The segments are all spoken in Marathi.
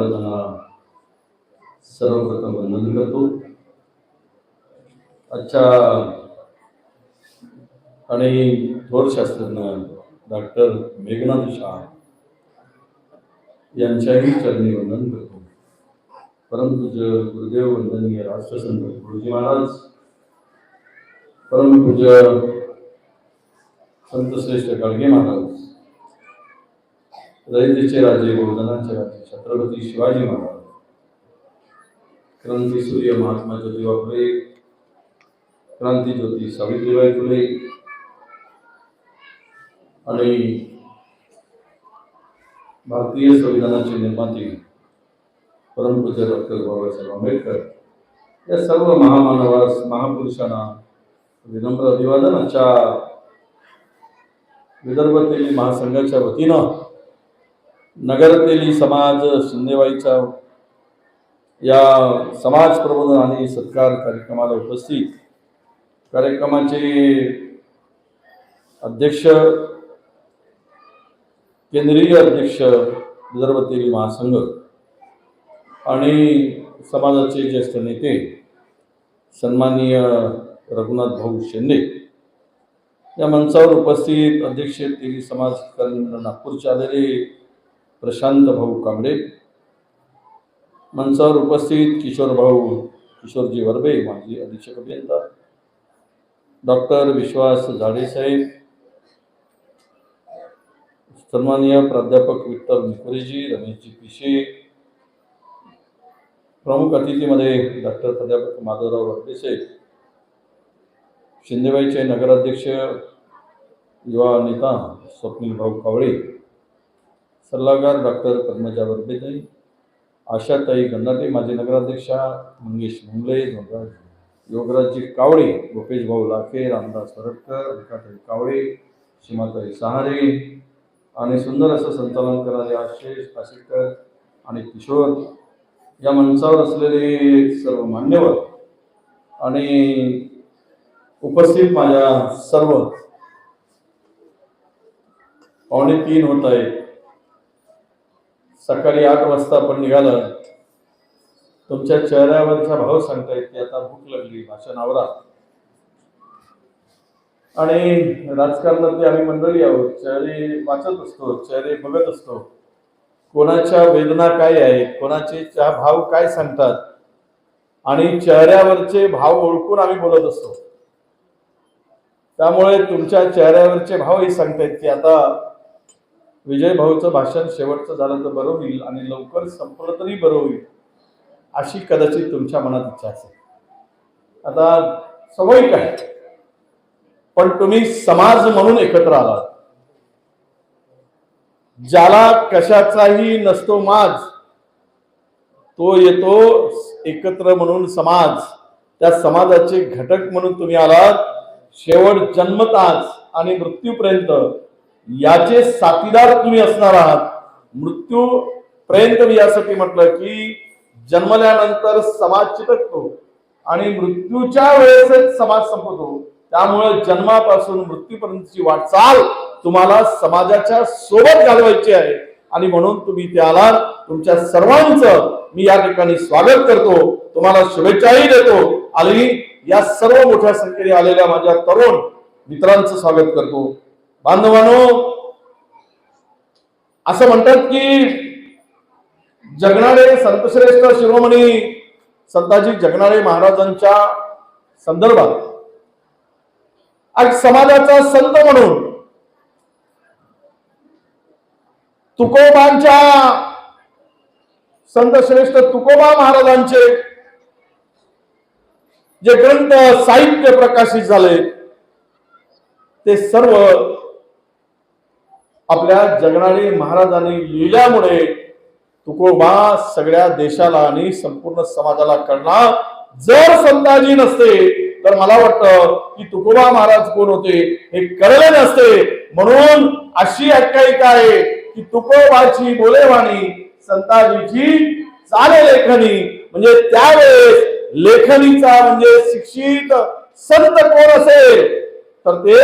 महाराजांना सर्वप्रथम वंदन करतो. आजच्या आणि थोर शास्त्रज्ञ डॉक्टर मेघनाथ शाह यांच्याही चरणी वंदन करतो. परमपूज्य गुरुदेव वंदनीय राष्ट्रसंत गुरुजी महाराज परमपूज्य संत श्रेष्ठ गाडगे महाराज रयतेचे राजे गोवर्धनाचे राजे छत्रपती शिवाजी महाराज. क्रांती सूर्य महात्मा ज्योतिबा फुले क्रांती ज्योती सावित्रीबाई फुले आणि भारतीय संविधानाचे निर्माते परमपूज्य डॉक्टर बाबासाहेब आंबेडकर. या सर्व महामानवास महापुरुषांना विनम्र अभिवादन. आजच्या विदर्भ तेली महासंघाच्या वतीनं नगरतेली समाज शिंदेवाईच्या या समाज प्रबोधन आणि सत्कार कार्यक्रमाला उपस्थित कार्यक्रमाचे अध्यक्ष केंद्रीय अध्यक्ष विदर्भ तेली महासंघ आणि समाजाचे ज्येष्ठ नेते सन्माननीय रघुनाथ भाऊ शिंदे या मंचावर उपस्थित अध्यक्ष तेली समाज कल्याण नागपूरचे आलेले प्रशांत भाऊ कांबळे. मंचावर उपस्थित किशोर भाऊ किशोरजी वर्बे माजी अधीक्षक अभियंता. डॉक्टर विश्वास झाडेसाहेब सन्माननीय प्राध्यापक विठ्ठल निकोरेजी रमेशजी पिशे. प्रमुख अतिथीमध्ये डॉक्टर प्राध्यापक माधवराव वरदेसाहेब शिंदेबाईचे नगराध्यक्ष युवा नेता स्वप्नील भाऊ कावळे. सल्लागार डॉक्टर पद्मजा वरदेसाई आशाताई गंधाटे माजी नगराध्यक्षा मंगेश मुंगले योगराज योगराजजी कावळे गोपेश भाऊ लाखे रामदास वरटकर रेखाताई कावळे सीमाताई सहारे आणि सुंदर असं संचालन करणारे आशिष आशिकर आणि किशोर या मंचावर असलेले सर्व मान्यवर आणि उपस्थित माझ्या सर्व पावणे तीन होत आहेत. सकाळी आठ वाजता आपण निघालं. तुमच्या चेहऱ्यावरचा भाव सांगतायत की आता भूक लागली. भाषण आवरा. आणि राजकारणातली आम्ही मंडळी आहोत. चेहरे वाचत असतो चेहरे बघत असतो. कोणाच्या वेदना काय आहेत? कोणाचे चा- भाव काय सांगतात? आणि चेहऱ्यावरचे भाव ओळखून आम्ही बोलत असतो. त्यामुळे तुमच्या चेहऱ्यावरचे भावही सांगतायत की आता विजय भाऊचं भाषण शेवटचं झालं तर बरं होईल आणि लवकर संपलं तरी बरं होईल अशी कदाचित तुमच्या मनात इच्छा असेल. आता सवय काय? पण तुम्ही समाज म्हणून एकत्र आलात. ज्याला कशाचाही नसतो माज तो येतो एकत्र म्हणून समाज. त्या समाजाचे घटक म्हणून तुम्ही आलात. शेवट जन्मताच आणि मृत्यूपर्यंत याचे साथीदार तुम्ही असणार आहात. मृत्यू पर्यंत मी यासाठी म्हटलं की जन्मल्यानंतर समाज चिटकतो आणि मृत्यूच्या वेळेसच समाज संपतो. त्यामुळे जन्मापासून मृत्यूपर्यंतची वाटचाल तुम्हाला समाजाच्या सोबत घालवायची आहे. आणि म्हणून तुम्ही त्याला आलात. तुमच्या सर्वांचं मी या ठिकाणी स्वागत करतो. तुम्हाला शुभेच्छाही देतो. आणि या सर्व मोठ्या संख्येने आलेल्या माझ्या तरुण मित्रांचं स्वागत करतो. बांधवानो असं म्हणतात की जगणारे संतश्रेष्ठ शिरोमणी संताजी जगणारे महाराजांच्या संदर्भात आज समाजाचा संत म्हणून तुकोबांच्या संत श्रेष्ठ तुकोबा महाराजांचे जे ग्रंथ साहित्य प्रकाशित झाले ते सर्व आपल्या जगणारे महाराजांनी लिहिल्यामुळे तुकोबा सगळ्या देशाला आणि संपूर्ण समाजाला कळणार. जर संताजी नसते तर मला वाटतं की तुकोबा महाराज कोण होते हे कळले नसते. म्हणून अशी आख्यायिका आहे की तुकोबाची बोलेवाणी संताजीची चाले लेखनी म्हणजे त्यावेळेस लेखनीचा म्हणजे शिक्षित संत कोण असेल? तर ते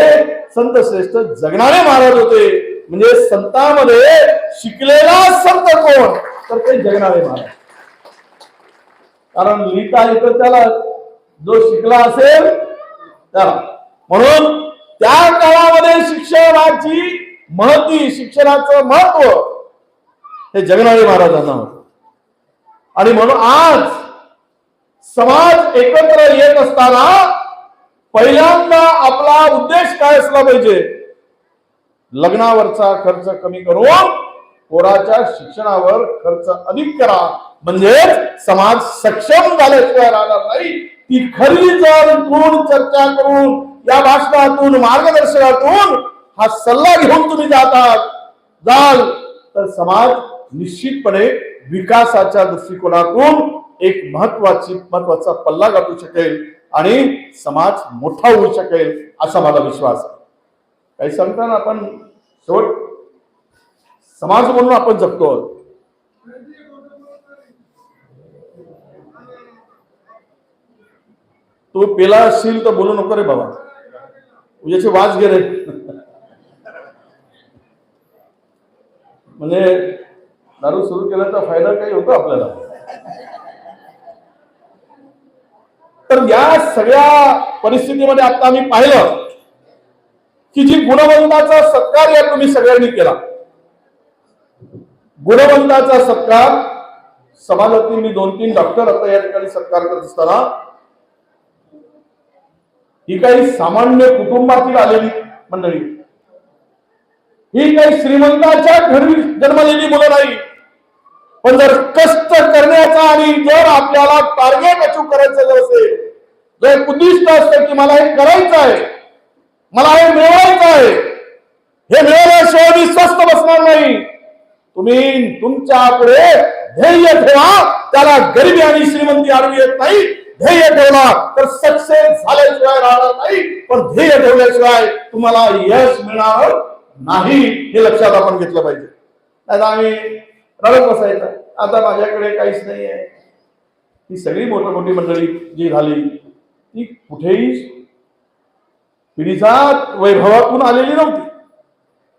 संत श्रेष्ठ जगणारे महाराज होते. म्हणजे संतामध्ये शिकलेला संत कोण? तर ते जगणारे महाराज. कारण लिहिता येतं त्याला जो शिकला असेल त्याला. म्हणून त्या काळामध्ये शिक्षणाची महती शिक्षणाचं महत्त्व हे जगनाळे महाराजांना होत. आणि म्हणून आज समाज एकत्र येत असताना पहिल्यांदा आपला उद्देश काय असला पाहिजे? लग्नावरचा खर्च कमी करून पोराच्या शिक्षणावर खर्च अधिक करा. म्हणजे समाज सक्षम झाल्याशिवाय राहणार नाही. ती खरी जर गुण चर्चा करून या भाषणातून मार्गदर्शनातून हा सल्ला घेऊन तुम्ही जातात जाल तर समाज निश्चितपणे विकासाच्या दृष्टिकोनातून एक महत्वाची महत्त्वाचा पल्ला गाठू शकेल आणि समाज मोठा होऊ शकेल असा माझा विश्वास आहे. काही सांगताना आपण शेवट समाज म्हणून आपण जगतो. आहोत. तू पेला असशील तर बोलू नको रे बाबा. उद्याचे वाज गे रे. म्हणजे दारू सुरू केल्याचा फायदा काही होतो आपल्याला. तर या सगळ्या परिस्थितीमध्ये आता आम्ही पाहिलं की जी गुणवंताचा सत्कार या तुम्ही सगळ्यांनी केला. गुणवंताचा सत्कार समाजातील मी दोन तीन डॉक्टर आता या ठिकाणी सत्कार करत असताना ही काही सामान्य कुटुंबातील आलेली मंडळी. ही काही श्रीमंताच्या घरी जन्मलेली मुलं नाही. पण जर कष्ट करण्याचा आणि जर आपल्याला टार्गेट अचीव करायचं जर असेल जर उद्दिष्ट असतं की मला हे करायचं आहे मला हे मिळवायचं आहे हे मिळवल्याशिवाय मी स्वस्त बसणार नाही. तुम्ही तुमच्यापुढे ध्येय ठेवा. त्याला गरिबी आणि श्रीमंती आडवी येत नाही. ध्येय ठेवला तर सक्सेस झाल्याशिवाय राहणार नाही. पण ध्येय ठेवल्याशिवाय तुम्हाला यश मिळणार नाही हे लक्षात आपण घेतलं पाहिजे. नाही आम्ही रडत बसायचं. आता माझ्याकडे काहीच नाही आहे ही सगळी मोठी मोठी मंडळी जी झाली ती कुठेही पिढीचा वैभवातून आलेली नव्हती.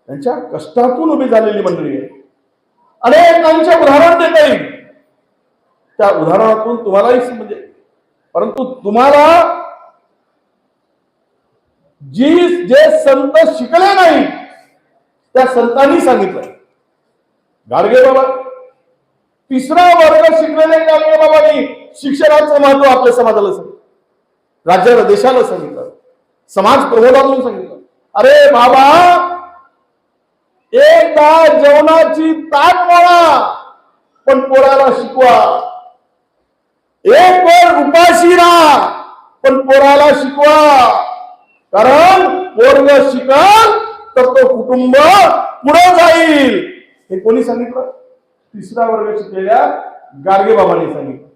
त्यांच्या कष्टातून उभी झालेली मंडळी आहे अनेकांचे उदाहरण देता येईल. त्या उदाहरणातून तुम्हालाही म्हणजे परंतु तुम्हाला जी जे संत शिकले नाही त्या संतांनी सांगितलं गाडगे बाबा. तिसरा वर्ग शिकलेले गाडगे बाबांनी शिक्षणाचं महत्त्व आपल्या समाजाला सांगितलं. राज्याला देशाला सांगितलं. समाज प्रबोधातून सांगितलं. अरे बाबा एकदा जेवणाची ताट मोळा पण पोराला शिकवा. एक वेळ उपाशी राहा पण पोराला शिकवा. कारण पोरग शिकल तर तो कुटुंब पुढे जाईल. हे कोणी सांगितलं? तिसरा वर्ग शिकलेल्या गाडगे बाबांनी सांगितलं.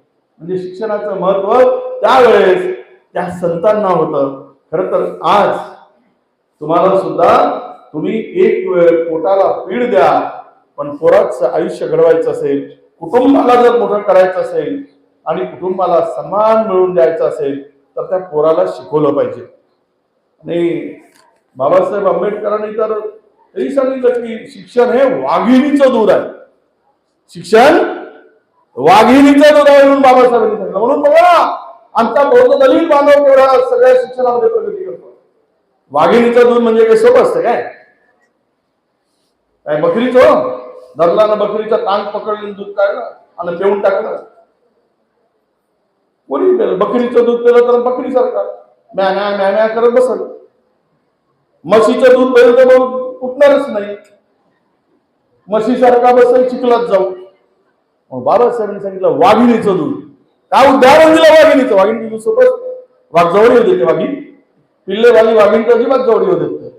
म्हणजे शिक्षणाचं महत्त्व त्यावेळेस त्या संतांना होतं. खर तर आज तुम्हाला सुद्धा तुम्ही एक वेळ पोटाला पीड द्या पण पोराचं आयुष्य घडवायचं असेल कुटुंबाला जर मोठं करायचं असेल आणि कुटुंबाला सन्मान मिळवून द्यायचा असेल तर त्या पोराला शिकवलं पाहिजे. आणि बाबासाहेब आंबेडकरांनी तर हेही सांगितलं की शिक्षण हे वाघिणीचं दूध आहे. शिक्षण वाघिणीचं दूध आहे म्हणून बाबासाहेबांनी सांगितलं. म्हणून बघा आमचा बौद्ध दलित बांधव तेवढा सगळ्या शिक्षणामध्ये प्रगती करतो. वाघिणीचं दूध म्हणजे काही सोपं असतं काय? काय बकरीचं? धरलानं बकरीचा टांग पकडले दूध काढलं आणि पेऊन टाकलं. कोणी पेलं? बकरीचं दूध पेलं तर बकरी सारखा म्या म्या करत बसल म्हशीचं दूध पेलं तर मग उठणारच नाही. म्हशीसारखा बसेल चिखलात जाऊ. मग बाबासाहेबांनी सांगितलं वाघिणीचं दूध. काय उदाहरण दिलं वाघिणीचं. वाघिणी दूध सोबत वाघ जवळ होते ते वाघीण पिल्ले वाली वाघिणीचं अजिबात जवळ होते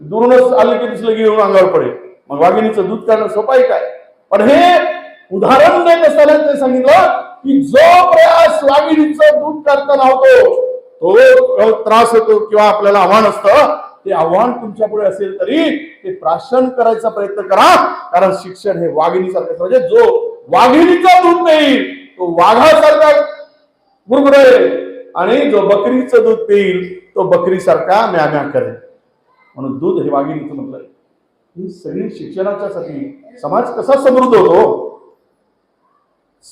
दुरूनच आले की दिसलं की येऊन अंगावर पडेल. मग वाघिणीचं दूध काढणं सोपं आहे काय? पण हे उदाहरण देत असताना ते सांगितलं की जो प्रयास वाघिणीचं दूध काढताना होतो तो त्रास होतो किंवा आपल्याला आव्हान असतं ते आव्हान तुमच्यापुढे असेल तरी ते प्राशन करायचा प्रयत्न करा. कारण शिक्षण हे वाघिणीसारखं म्हणजे जो वाघिणीचा दूध देईल तो वाघासारखा गुरगुरेल आणि जो बकरीचं दूध पिईल तो बकरीसारखा म्या म्या करेल. म्हणून दूध हे वाघिणीचं म्हटलंय ही सगळी शिक्षणाच्यासाठी समाज कसा समृद्ध होतो?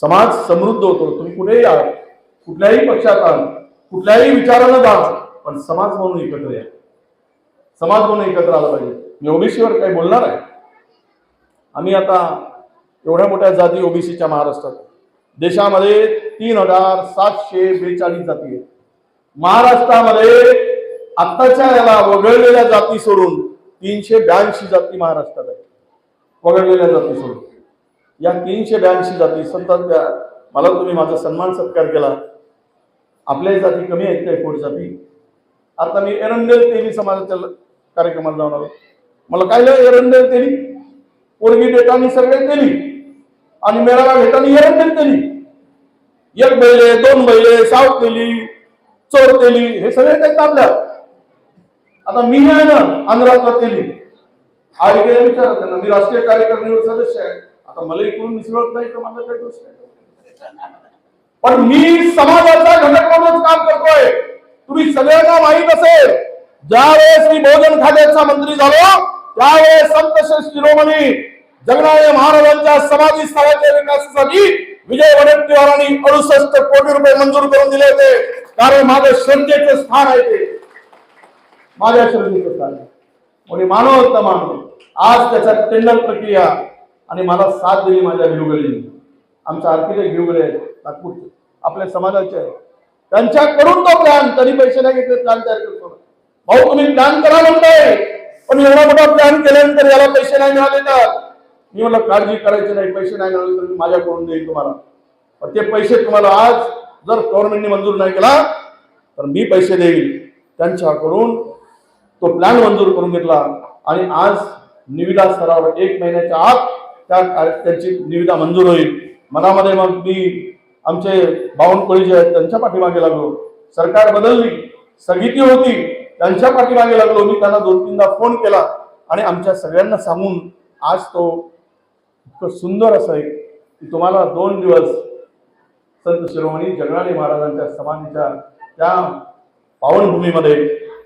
समाज समृद्ध होतो. तुम्ही कुठेही या कुठल्याही पक्षात आहात कुठल्याही विचारानं जा पण समाज म्हणून एकत्र या. समाज म्हणून एकत्र आला पाहिजे. मी ओबीसीवर काही बोलणार आहे? आम्ही आता एवढ्या मोठ्या जाती ओबीसीच्या महाराष्ट्रात. देशामध्ये तीन हजार सातशे बेचाळीस जाती आहेत. महाराष्ट्रामध्ये आत्ताच्या याला वगळलेल्या जाती सोडून तीनशे ब्याऐंशी जाती महाराष्ट्रात आहेत. वगळलेल्या जाती सोडून. या तीनशे ब्याऐंशी जाती सतत मला तुम्ही माझा सन्मान सत्कार केला. आपल्या जाती कमी आहेत काय कोण जाती? आता मी एरंडेल तेली समाजाच्या कार्यक्रमात कार्यक्रमाला जाऊन आलो. मला काय एरंडेल तेली? पोरगी देतानी सगळे तेली. आणि मेळावा घेताना एरंडेल तेली. एक बैले दोन बैले साव केली चोर केली हे सगळे काही तापल्यात आता मी आहे ना आंध्रातला केली. आई गेले विचारा त्यांना मी राष्ट्रीय कार्यकारिणीवर सदस्य आहे. आता मला इकडून मिसळत नाही तर माझा काही दोष नाही. पण मी समाजाचा घटक म्हणूनच काम करतोय. तुम्ही सगळ्यांना माहीत असेल ज्यावेळेस मी भोजन खात्याचा मंत्री झालो त्यावेळेस संत श्री शिरोमणी जगनाळे महाराजांच्या समाधी स्थळाच्या विकासासाठी विजय वडेट्टीवारांनी अडुसष्ट कोटी रुपये मंजूर करून दिले होते. कारण माझं श्रद्धेचं स्थान आहे ते. माझ्या श्रद्धेचं स्थान आहे. कोणी मानव तर मानव. आज त्याच्या टेंडर प्रक्रिया आणि मला साथ दिली माझ्या भिवगळीने आमच्या आर्थिक भिवगळे नागपूरचे. आपल्या समाजाचे आहेत. त्यांच्याकडून तो प्लॅन तरी पैसे नाही घेतले प्लॅन तयार करतो. भाऊ तुम्ही प्लॅन करा म्हणताय. पण एवढा मोठा प्लॅन केल्यानंतर याला पैसे नाही मिळाले तर. मी मला काळजी करायची नाही पैसे नाही मिळाले तर मी माझ्याकडून देईन तुम्हाला. पण ते पैसे तुम्हाला आज जर गव्हर्नमेंटने मंजूर नाही केला तर मी पैसे देईल त्यांच्याकडून तो प्लॅन मंजूर करून घेतला. आणि आज निविदा स्तरावर एक महिन्याच्या आत त्या त्यांची निविदा मंजूर होईल. मनामध्ये मग मी आमचे बावनकुळी जे आहेत त्यांच्या पाठीमागे लागलो. सरकार बदलली स्थगिती होती त्यांच्या पाठीमागे लागलो. मी त्यांना दोन तीनदा फोन केला आणि आमच्या सगळ्यांना सांगून आज तो इतकं सुंदर असं आहे की तुम्हाला दोन दिवस संत शिरोमणी जगनाडे महाराजांच्या समाधीच्या त्या पावनभूमीमध्ये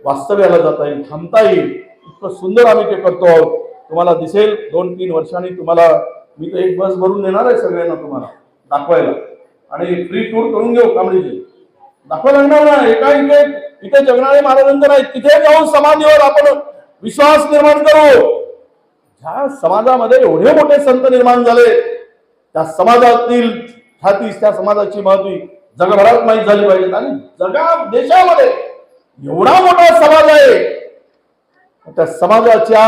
वास्तव्याला जाता येईल थांबता येईल. इतकं सुंदर आम्ही ते करतो आहोत. तुम्हाला दिसेल दोन तीन वर्षांनी तुम्हाला मी तर एक बस भरून देणार आहे सगळ्यांना तुम्हाला दाखवायला. आणि फ्री टूर करून घेऊ कांबळीची दाखवायला लागणार ना एका इथे इथे जगनाळे महाराजांचं नाही तिथे जाऊन समाधीवर आपण विश्वास निर्माण करू. ह्या समाजामध्ये एवढे मोठे संत निर्माण झाले. त्या समाजातील ख्याती त्या समाजाची महत्वी जगभरात माहीत झाली पाहिजे. आणि जगा देशामध्ये एवढा मोठा समाज आहे. त्या समाजाच्या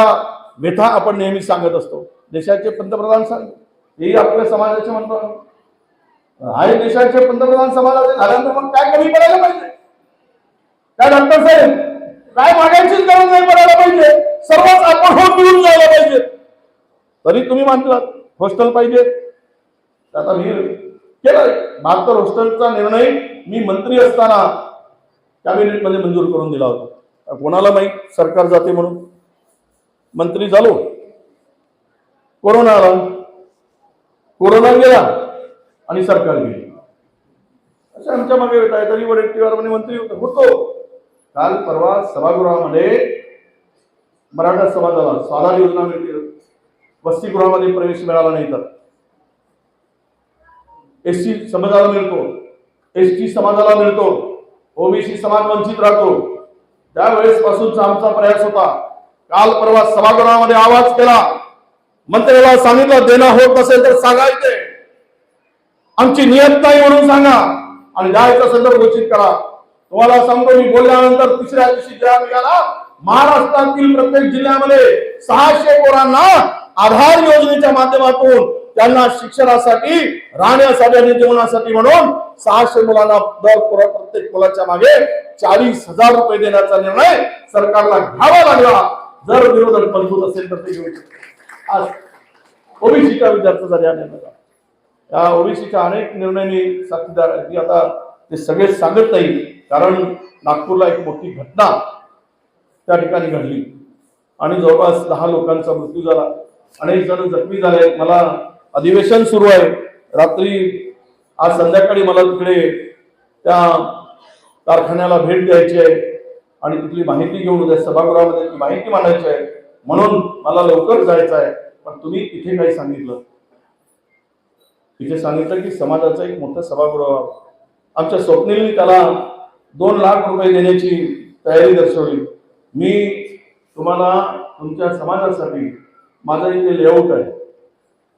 व्यथा आपण नेहमी सांगत असतो. देशाचे पंतप्रधान सांग हेही आपल्या समाजाचे म्हणतो आहे देशाचे पंतप्रधान समाजाचे झाल्यानंतर मग काय कमी पडायला पाहिजे? काय डॉक्टर साहेब? काय मागायचीच गरज नाही पडायला पाहिजे. सर्वच आपण होत मिळून जायला पाहिजे. तरी तुम्ही मानलात हॉस्टेल पाहिजे. आता मी केलं मात्र हॉस्टेलचा निर्णय मी मंत्री असताना कॅबिनेटमध्ये मंजूर करून दिला होता. कोणाला माहीत सरकार जाते म्हणून. मंत्री झालो. कोरोना आला. कोरोना गेला आणि सरकार गेली. अशा आमच्या मागे येत आहे तरी वडेट्टीवार म्हणे मंत्री होतो. काल परवा सभागृहामध्ये मराठा समाजाला स्वाधार योजना मिळते. वसतिगृहामध्ये प्रवेश मिळाला नाही तर. एस समाजाला मिळतो. एस टी समाजाला मिळतो. ओबीसी समाज वंचित राहतो. त्यावेळेस पासूनचा आमचा प्रयास होता. काल परवा सभागृहामध्ये आवाज केला. मंत्र्याला सांगितलं देणं होत नसेल तर सांगायचे आमची नियत नाही म्हणून सांगा. आणि द्यायचा संदर्भ घोषित करा. तुम्हाला सांगतो मी बोलल्यानंतर तिसऱ्या दिवशी ज्या निघाला महाराष्ट्रातील प्रत्येक जिल्ह्यामध्ये सहाशे पोरांना आधार योजनेच्या माध्यमातून त्यांना शिक्षणासाठी राहण्यासाठी आणि जेवणासाठी म्हणून सहाशे मुलांना दर प्रत्येक मुलाच्या मागे चाळीस हजार रुपये देण्याचा निर्णय सरकारला घ्यावा लागला. जर विरोधक मजबूत असेल तर ते घेऊ शकते आज ओबीसीच्या विद्यार्थ्याचा या निर्णय या ओबीसीच्या अनेक निर्णयांनी साक्षीदार मी आता ते सगळे सांगत नाही कारण नागपूरला एक मोठी घटना त्या ठिकाणी घडली. आणि जवळपास दहा लोकांचा मृत्यू झाला. अनेक जण जखमी झाले. मला अधिवेशन सुरू आहे. रात्री आज संध्याकाळी मला तिकडे त्या कारखान्याला भेट द्यायची आहे. आणि तिथली माहिती घेऊन उद्या सभागृहामध्ये ती माहिती मांडायची आहे. म्हणून मला लवकर जायचं आहे. पण तुम्ही इथे काही सांगितलं. तिथे सांगितलं की समाजाचं एक मोठं सभागृह व्हावं. आमच्या स्वप्नीलनी त्याला दोन लाख रुपये देण्याची तयारी दर्शवली. मी तुम्हाला तुमच्या समाजासाठी माझा इथे लेआउट आहे.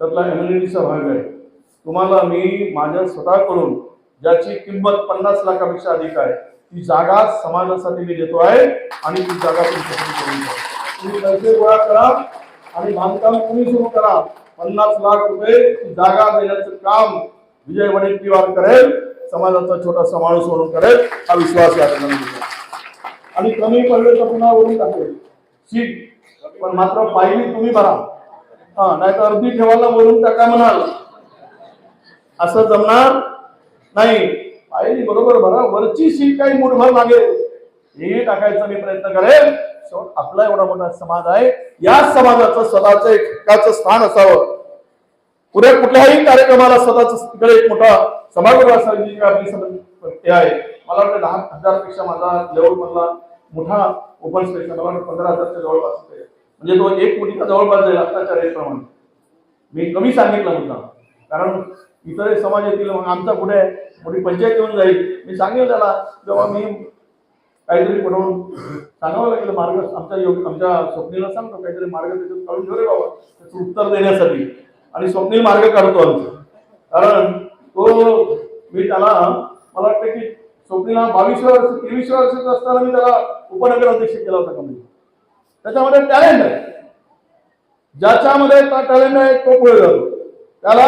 त्यातला एम्युनिटीचा भाग आहे. तुम्हाला मी माझ्या स्वतःकडून ज्याची किंमत पन्नास लाखापेक्षा अधिक आहे ती जागा समाजासाठी मी देतो आहे आणि ती जागा तुम्ही पैसे गोळा करा आणि बांधकाम तुम्ही सुरू करा. पन्नास लाख रुपये ती जागा देण्याचं काम विजय वडेट्टीवार करेल. समाजाचा छोटासा माणूस म्हणून करेल हा विश्वास या ठिकाणी आणि कमी पडले तर पुन्हा वरून टाकेल सीट. पण मात्र पाहिली तुम्ही भरा. हा नाही तर अर्धी ठेवायला वरून टाका म्हणाल. असं जमणार नाही. पाहिली बरोबर भरा. वरची सीट काही मुठभर लागेल हे टाकायचा मी प्रयत्न करेल. शेवट आपला एवढा मोठा समाज आहे. या समाजाचं स्वतःचं एक स्थान असावं. उद्या कुठल्याही कार्यक्रमाला स्वतःच तिकडे एक मोठा समारोह असायची आपली हे आहे. मला वाटतं दहा हजारपेक्षा माझा लेवल मधला मोठा ओपन स्पेस मला वाटतं पंधरा हजारच्या जवळपास म्हणजे तो एक कोटीचा जवळपास जाईल आत्ताच्या रेटप्रमाणे मी कमी सांगितलं मुद्दा कारण इतर समाज येतील मग आमचा पुढे मोठी पंचायत येऊन जाईल. मी सांगेल त्याला जेव्हा मी काहीतरी पडवून सांगावं लागेल मार्ग आमच्या योग आमच्या स्वप्नीला सांगतो काहीतरी मार्ग त्याच्यात काढून ठेवले बाबा त्याचं उत्तर देण्यासाठी. आणि स्वप्नील मार्ग काढतो आमचं. कारण तो मी त्याला मला वाटतं की स्वप्नीला बावीस वर्ष तेवीस वर्ष असताना मी त्याला उपनगर अध्यक्ष केला होता कमी त्याच्यामध्ये टॅलेंट आहे. ज्याच्यामध्ये त्या टॅलेंट आहे तो पुढे जातो. त्याला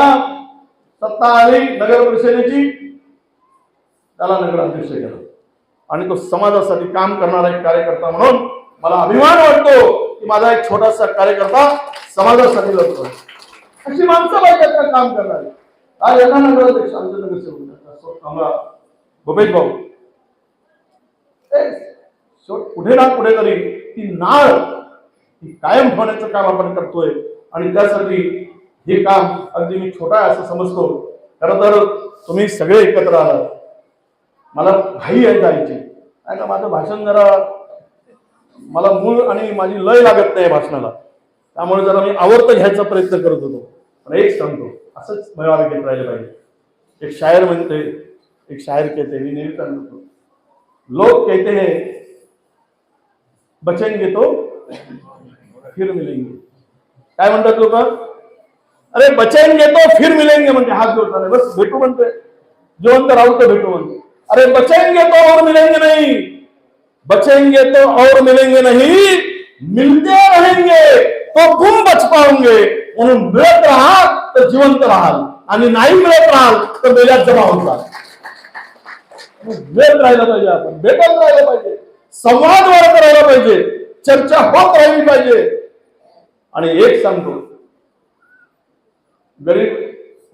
सत्ता आली नगर परिषदेची त्याला नगराध्यक्ष केला. आणि तो समाजासाठी काम करणारा एक कार्यकर्ता म्हणून मला अभिमान वाटतो की माझा एक छोटासा कार्यकर्ता समाजासाठी लढतो. अशी माणसं पाहिजेत का काम करणारी? आज यांना नगराध्यक्ष आमचे नगरसेवक आम्हाला भाऊ. ए, शेवट कुठे ना कुठेतरी ती नाळ ती कायम ठेवण्याचं काम आपण करतोय. आणि त्यासाठी हे काम अगदी मी छोटा आहे असं समजतो. खरं तर तुम्ही सगळे एकत्र आलात. मला घाई आहे जायची आहे का माझं भाषण जरा मला मूळ आणि माझी लय लागत नाही भाषणाला. त्यामुळे जरा मी आवर्त घ्यायचा प्रयत्न करत होतो. पण एक सांगतो असंच मेळावे घेत राहिलं पाहिजे. एक शायर म्हणते एक शायर कहते मी नेहमी सांगतो लोक कहते हैं बचेंगे तो फिर मिलेंगे. काय म्हणतात लोक? अरे बचेंगे तो फिर मिलेंगे म्हणते. हात जोडताना बस भेटू म्हणते जिवंत राहू तर भेटू म्हणते अरे बचेंगे तो और मिलेंगे नहीं. बचेंगे तो और मिलेंगे नहीं मिलते रहेंगे. तो तुम बच पाओगे म्हणून मिळत राहाल तर जिवंत राहाल. आणि नाही मिळत राहाल तर मेल्यात जमा होत राहाल मिळत राहिलं पाहिजे आपण. भेटत राहिलं पाहिजे. संवाद वाढत राहिला पाहिजे. चर्चा होत राहिली पाहिजे. आणि एक सांगतो. गरीब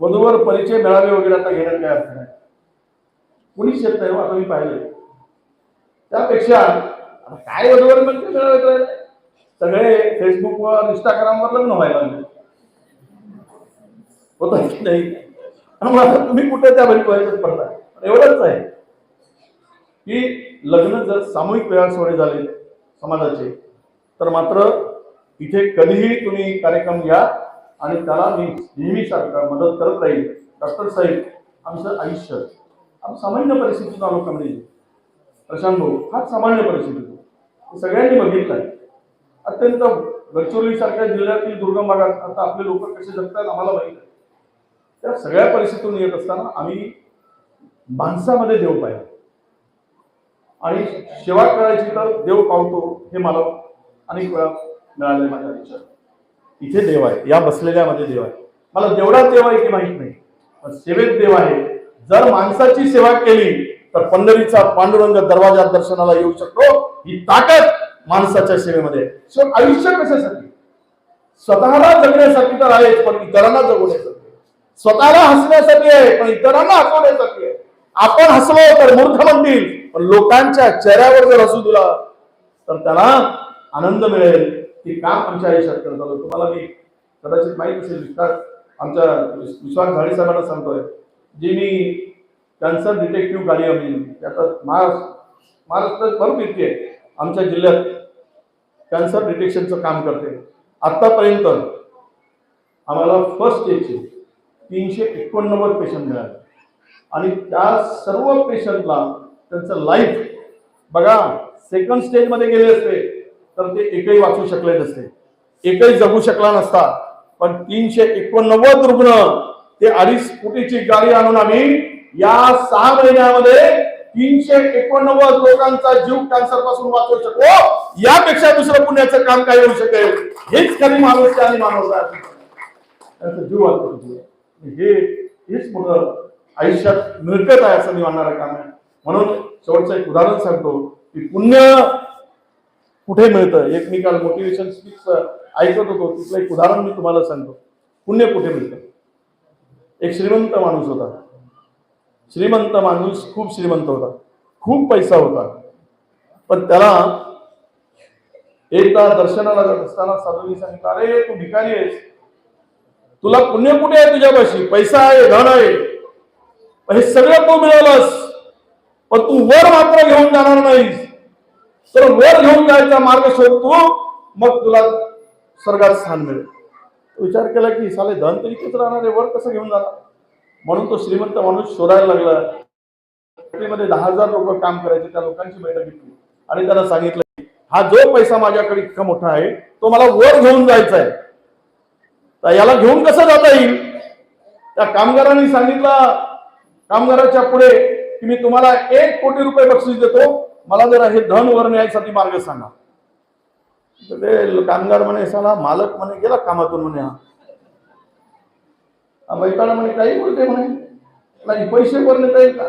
वधूवर परिचय मेळावे वगैरे आता घेण्यात काय अर्थ नाही. कुणीच येत नाही हो, आता मी पाहिले त्यापेक्षा आता काय वधूवर म्हणजे मेळावे सगळे फेसबुकवर इंस्टाग्रामवर लग्न व्हायला लागले. होत की नाही? आणि तुम्ही कुठे त्या बरी व्हायचं पडता एवढंच आहे की लग्न जर सामूहिक विवाह झाले समाजाचे तर मात्र इथे कधीही तुम्ही कार्यक्रम घ्या आणि त्याला मी नेहमी सारखं मदत करत राहील. डॉक्टर साहेब आमचं आयुष्य आम्ही सामान्य परिस्थितीतून आलो कमी प्रशांत भाऊ हा सामान्य परिस्थितीतून. सगळ्यांनी बघितलं आहे अत्यंत गडचिरोली सारख्या जिल्ह्यातील दुर्गम भागात आता आपले लोक कसे जगतात आम्हाला माहीत आहे त्या सगळ्या परिस्थितीतून येत असताना आम्ही माणसामध्ये देव पाहिजे आणि सेवा करायची तर देव पावतो हे मला अनेक वेळा मिळाले माझ्या आयुष्यात इथे देव आहे या बसलेल्यामध्ये देव आहे. मला जेवढा देव आहे की माहीत नाही. पण सेवेत देव आहे. जर माणसाची सेवा केली तर पंढरीचा पांडुरंग दरवाजा दर्शनाला येऊ शकतो. ही ताकद माणसाच्या सेवेमध्ये. सो आयुष्य कशासाठी? स्वतःला जगण्यासाठी तर आहेच पण इतरांना जगवण्यासाठी. स्वतःला हसण्यासाठी आहे पण इतरांना हसवण्यासाठी आहे. आपण हसलो तर मूर्ख म्हणतील पण लोकांच्या चेहऱ्यावर जर हसू दिला तर त्याला आनंद मिळेल. ते काम आमच्या आयुष्यात करत आलो तुम्हाला मी कदाचित माहीत असेल विश्वास आमच्या विश्वास झाडे साहेबांना सांगतोय. जी मी कॅन्सर डिटेक्टिव्ह गाडी आम्ही त्यात महाराष्ट्र महाराष्ट्रात भरपूर इतकी आहे. आमच्या जिल्ह्यात कॅन्सर डिटेक्शनचं काम करते. आत्तापर्यंत आम्हाला फर्स्ट स्टेजचे तीनशे एकोणनव्वद पेशंट मिळाले. आणि त्या सर्व पेशंटला त्यांचं लाईफ बघा सेकंड स्टेजमध्ये गेले असते तर ते एकही वाचू शकले नसते. एकही जगू शकला नसता. पण तीनशे एकोणनव्वद रुग्ण ते अडीच कोटीची गाडी आणून आम्ही या सहा महिन्यामध्ये तीनशे एकोणनव्वद लोकांचा जीव कॅन्सरपासून वाचवू शकतो. हो, यापेक्षा दुसरं पुण्याचं काम काय होऊ शकेल? हेच खरी माणूस आणि मानवता आहे. त्यांचा जीव वाचवतो हे हेच मुलं आयुष्यात मिळकत आहे असं मी मानणारं काम आहे. म्हणून शेवटचं एक उदाहरण सांगतो की पुण्य कुठे मिळतं? एक मी काल मोटिवेशन स्पीच ऐकत होतो. तिथलं एक उदाहरण मी तुम्हाला सांगतो. पुण्य कुठे मिळतं? एक श्रीमंत माणूस होता. श्रीमंत माणूस खूप श्रीमंत होता. खूप पैसा होता. पण त्याला एकदा दर्शनाला जात असताना साधूंनी सांगितलं अरे तू भिकारी आहेस. तुला पुण्य कुठे आहे तुझ्यापाशी? पैसा आहे धन आहे. हे सगळं तू मिळवलंस. पण तू वर मात्र घेऊन जाणार नाहीस. तर वर घेऊन जायचा मार्ग शोधतो मग तुला स्वर्गात स्थान मिळेल. विचार केला की साले धन तरी इथेच राहणार आहे. वर कसं घेऊन जाणार? म्हणून तो श्रीमंत माणूस शोधायला लागला. फॅक्टरीमध्ये दहा हजार लोक काम करायचे त्या लोकांची बैठक घेतली. आणि त्यांना सांगितलं की हा जो पैसा माझ्याकडे इतका मोठा आहे तो मला वर घेऊन जायचा आहे. तर याला घेऊन कसं जाता येईल? त्या कामगारांनी सांगितलं कामगाराच्या पुढे की मी तुम्हाला एक कोटी रुपये बक्षीस देतो. मला जरा हे धन वर न्यायसाठी मार्ग सांगा. तर ते कामगार म्हणे साला मालक म्हणे गेला कामातून म्हणे हा. हा म्हणे काही बोलते म्हणे? नाही पैसे वर काही येईल का?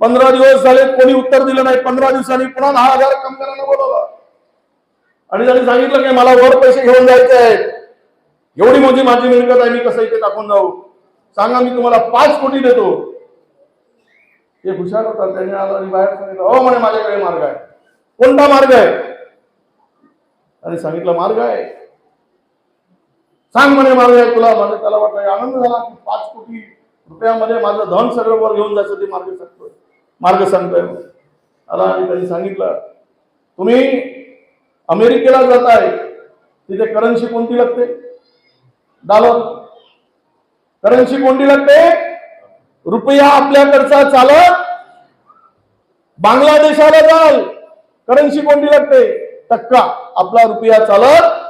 पंधरा दिवस झाले कोणी उत्तर दिलं नाही. पंधरा दिवसांनी पुन्हा दहा हजार कामगारांना बोलवला आणि त्यांनी सांगितलं की मला वर पैसे घेऊन जायचे आहेत. एवढी मोठी माझी मिळकत आहे मी कसं इथे टाकून जाऊ? सांगा मी तुम्हाला पाच कोटी देतो. हे हुशार होता त्याने आला आणि बाहेर सांगितलं हो म्हणे माझ्याकडे मार्ग आहे. कोणता मार्ग आहे? आणि सांगितलं मार्ग आहे. सांग म्हणे मागे तुला माझं त्याला वाटलं आनंद झाला की पाच कोटी रुपयामध्ये माझं धन सगळं वर घेऊन जायचं ते मार्ग सांगतोय. मार्ग सांगतोय. आला आणि त्यांनी सांगितलं तुम्ही अमेरिकेला जाताय तिथे करन्सी कोणती लागते? डॉलर करन्सी कोणती लागते? रुपया आपल्याकडचा चालत बांगलादेशाला जाल. करन्सी कोणती लागते? टक्का. आपला रुपया चालत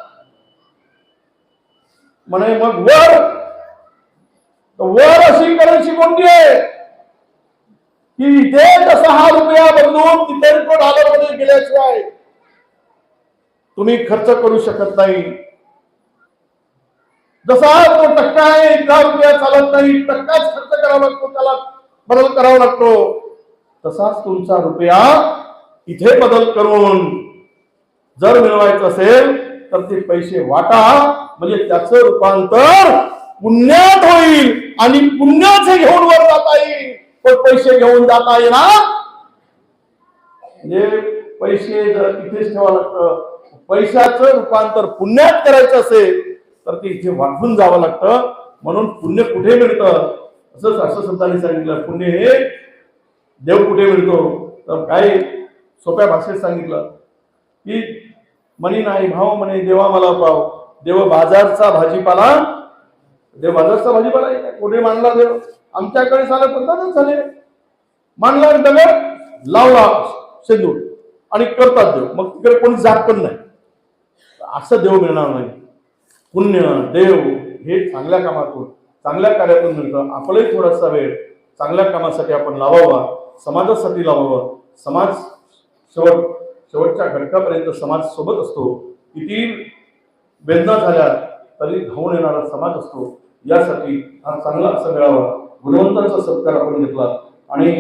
म्हणे मग वर. वर अशी करायची कोणती आहे. की इथे जसा हा रुपया बदलून तिथे तो डॉलरमध्ये गेल्याशिवाय तुम्ही खर्च करू शकत नाही. जसा तो टक्का आहे इतका रुपया चालत नाही. टक्काच खर्च करावा लागतो त्याला बदल करावा लागतो. तसाच तुमचा रुपया इथे बदल करून जर मिळवायचं असेल तर ते पैसे वाटा म्हणजे त्याचं रूपांतर पुण्यात होईल आणि पुण्याचे घेऊन वर जाता येईल. पण पैसे घेऊन जाता येणार म्हणजे पैसे जर इथेच ठेवा लागतं पैशाचं रूपांतर पुण्यात करायचं असेल तर ते इथे वाढून जावं लागतं. म्हणून पुण्य कुठे मिळतं? असंच असं संतांनी सांगितलं. पुण्य हे देव कुठे मिळतो? तर काय सोप्या भाषेत सांगितलं की म्हणे नाही भाव म्हणे देवा मला पाव. देव बाजारचा भाजीपाला देव बाजारचा भाजीपाला आहे. का? मांडला देव? आमच्याकडे साला पद्धतच झाले. मांडला दगड लावला सिंदूर. आणि करतात देव. मग तिकडे कोणी जात पण नाही. असं देव मिळणार नाही. पुण्य देव हे चांगल्या कामातून चांगल्या कार्यातून मिळतं. आपलाही थोडासा वेळ चांगल्या कामासाठी आपण लावावा. समाजासाठी लावावा. समाज शेवट शेवटच्या घटकापर्यंत समाज सोबत असतो किती वेदना झाल्या तरी धावून येणारा समाज असतो. यासाठी हा चांगला असा मिळावा गुणवंतांचा सत्कार आपण घेतला. आणि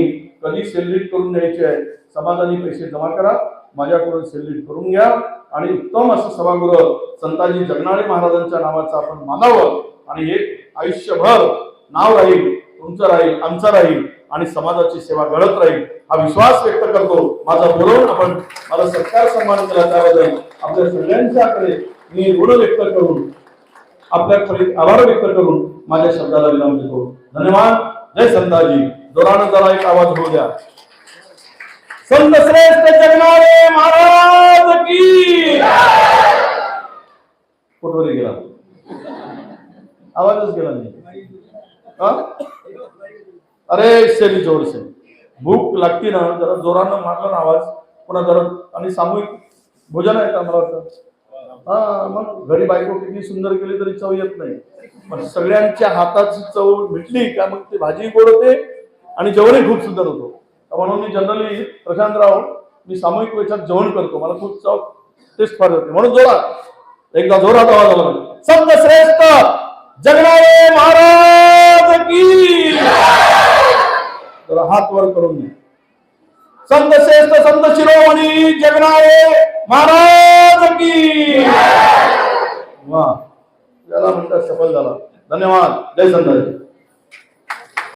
कधी सेलिब्रेट करून द्यायचे आहे समाजाने पैसे जमा करा माझ्याकडून सेलिब्रेट करून घ्या. आणि उत्तम असं सभागृह संताजी जगनाळे महाराजांच्या नावाचं आपण मानावं. आणि एक आयुष्यभर नाव राहील तुमचं राहील आमचं राहील. आणि समाजाची सेवा घडत राहील हा विश्वास व्यक्त करतो. माझा बोलवून आपण माझा सत्कार सन्मान केला त्याबद्दल आपल्या सगळ्यांच्याकडे मी ऋण व्यक्त करून आपल्याकडे आभार व्यक्त करून माझ्या शब्दाला विराम देतो. धन्यवाद. जय संताजी. जोरानं जरा एक आवाज होऊ द्या. संत श्रेष्ठ जगणारे महाराज की कुठवर गेला. आवाजच गेला नाही. अरे शेरी जोर से भूक लागती ना जरा जोरानं मारला ना आवाज पुन्हा जरा आणि सामूहिक भोजन आहे का मला वाटतं हा मग घरी बायको किती सुंदर केली तरी चव येत नाही. पण सगळ्यांच्या हाताची चव भेटली का मग ते भाजी गोड होते आणि जेवणही खूप सुंदर होतो. म्हणून मी जनरली प्रशांतराव मी सामूहिक वेळात जेवण करतो. मला खूप चव तेच फार होते म्हणून जोरात. एकदा जोरात आवाज आला म्हणजे, पाहिजे. संत श्रेष्ठ जगणारे महाराज की जरा हात वर करून दे संत श्रेष्ठ संत शिरोमणी जगनाळे महाराज की वा. याला म्हणतात सफल झाला. धन्यवाद. जय संत.